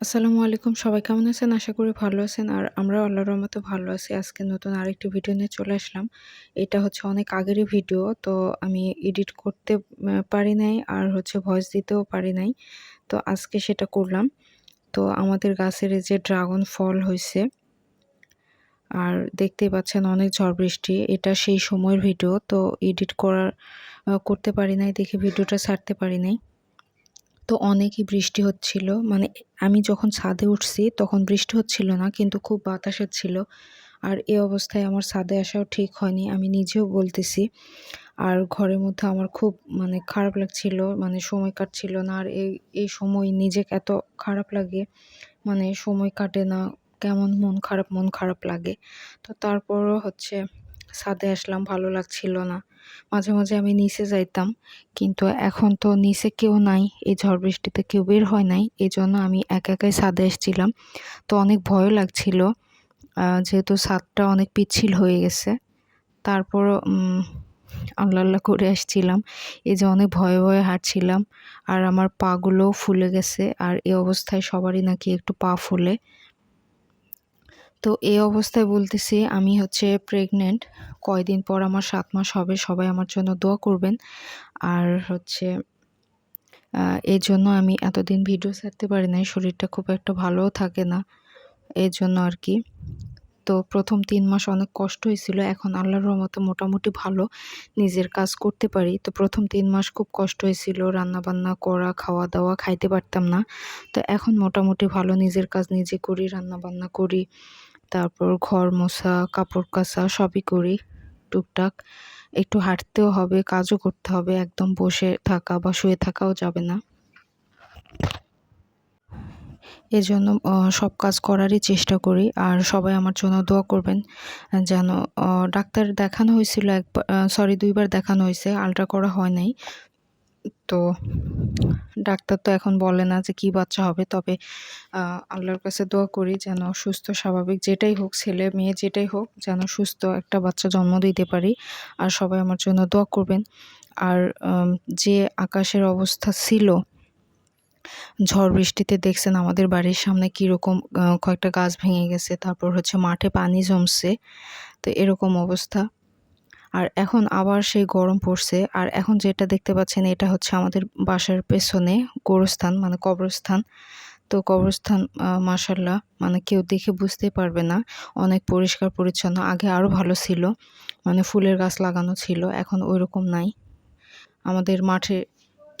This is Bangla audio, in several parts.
আসসালামু আলাইকুম। সবাই কেমন আছেন? আশা করি ভালো আছেন। আর আমরা আল্লাহর রহমতে ভালো আছি। আজকে নতুন আরেকটি ভিডিও নিয়ে চলে আসলাম। এটা হচ্ছে অনেক আগেরই ভিডিও, তো আমি এডিট করতে পারি নাই আর হচ্ছে ভয়েস দিতেও পারি নাই। তো আজকে সেটা করলাম। তো আমাদের গাছের যে ড্রাগন ফল হয়েছে আর দেখতেই পাচ্ছেন অনেক ঝড় বৃষ্টি। এটা সেই সময়ের ভিডিও, তো এডিট করার করতে পারি নাই দেখে ভিডিওটা ছাড়তে পারি নাই। তো অনেকই বৃষ্টি হচ্ছিল। মানে আমি যখন ছাদে উঠছি তখন বৃষ্টি হচ্ছিল না, কিন্তু খুব বাতাস ছিল। আর এই অবস্থায় আমার ছাদে আসাও ঠিক হয়নি, আমি নিজেও বলতেছি। আর ঘরের মধ্যে আমার খুব মানে খারাপ লাগছিল মানে সময় কাটছিল না। আর এই এই সময় নিজেকে এত খারাপ লাগে মানে সময় কাটে না, কেমন মন খারাপ মন খারাপ লাগে। তো তারপরও হচ্ছে ছাদে আসলাম, ভালো লাগছিল না। মাঝে মাঝে আমি নিচে যাইতাম, কিন্তু এখন তো নিচে কেউ নাই, এই ঝড় বৃষ্টিতে কেউ বের হয় নাই এই জন্য আমি একা একাই ছাদে এসেছিলাম তো অনেক ভয়ও লাগছিল যেহেতু ছাদটা অনেক পিচ্ছিল হয়ে গেছে। তারপরও আল্লাহ আল্লাহ করে আসছিলাম, এই যে অনেক ভয়ে ভয়ে হাঁটছিলাম, আর আমার পাগুলোও ফুলে গেছে, আর এই অবস্থায় সবারই নাকি একটু পা ফুলে। তো এই অবস্থায় বলতেছি, আমি হচ্ছে প্রেগনেন্ট কয়দিন পর আমার সাত মাস হবে, সবাই আমার জন্য দোয়া করবেন। আর হচ্ছে এই জন্য আমি এতদিন ভিডিও ছাড়তে পারি নাই, শরীরটা খুব একটা ভালোও থাকে না। এই জন্য আর কি। তো প্রথম তিন মাস অনেক কষ্ট হয়েছিল, এখন আল্লাহর রহমতে মোটামুটি ভালো, নিজের কাজ করতে পারি। তো প্রথম তিন মাস খুব কষ্ট হয়েছিল রান্না বান্না করা খাওয়া দাওয়া খাইতে পারতাম না। তো এখন মোটামুটি ভালো, নিজের কাজ নিজে করি রান্না বান্না করি। তারপর ঘর মোছা, কাপড় কাচা সবই করি টুকটাক। একটু হাঁটতেও হবে, কাজও করতে হবে, একদম বসে থাকা বা শুয়ে থাকাও যাবে না। এজন্য সব কাজ করারই চেষ্টা করি আর সবাই আমার জন্য দোয়া করবেন যেন ডাক্তার দেখানো হয়েছিল একবার সরি দুইবার দেখানো হয়েছে আলট্রা করা হয় নাই। তো ডাক্তার তো এখন বলে না যে কি বাচ্চা হবে। তবে আল্লাহর কাছে দোয়া করি যেন সুস্থ, স্বাভাবিক যেটাই হোক, ছেলে, মেয়ে যেটাই হোক, যেন সুস্থ একটা বাচ্চা জন্ম দিতে পারি। আর সবাই আমার জন্য দোয়া করবেন। আর যে আকাশের অবস্থা ছিল, ঝড় বৃষ্টিতে দেখছেন আমাদের বাড়ির সামনে কীরকম কয়েকটা গাছ ভেঙে গেছে। তারপর হচ্ছে মাঠে পানি জমছে। তো এরকম অবস্থা। আর এখন আবার সেই গরম পড়ছে। আর এখন যেটা দেখতে পাচ্ছেন, এটা হচ্ছে আমাদের বাসার পেছনে গোরস্থান মানে কবরস্থান। তো কবরস্থান মাসাল্লাহ মানে কেউ দেখে বুঝতে পারবে না। অনেক পরিষ্কার, পরিচ্ছন্ন, আগে আরও ভালো ছিল। মানে ফুলের গাছ লাগানো ছিল, এখন ওই রকম নাই। আমাদের মাঠে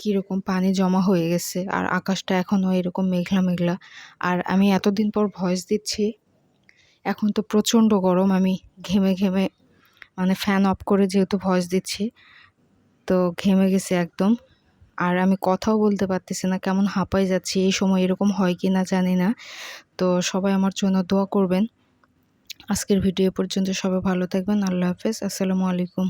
কীরকম পানি জমা হয়ে গেছে, আর আকাশটা এখনও এরকম মেঘলা মেঘলা। আর আমি এতদিন পর ভয়েস দিচ্ছি, এখন তো প্রচণ্ড গরম, আমি ঘেমে ঘেমে মানে ফ্যান অফ করে যেহেতু ভয়েস দিচ্ছি, তো ঘেমে গেছে একদম। আর আমি কথাও বলতে পারতেছি না, কেমন হাঁপাই যাচ্ছি, এই সময় এরকম হয় কি না জানি না। তো সবাই আমার জন্য দোয়া করবেন। আজকের ভিডিও পর্যন্ত সবাই ভালো থাকবেন, আল্লাহ হাফেজ, আসসালামু আলাইকুম।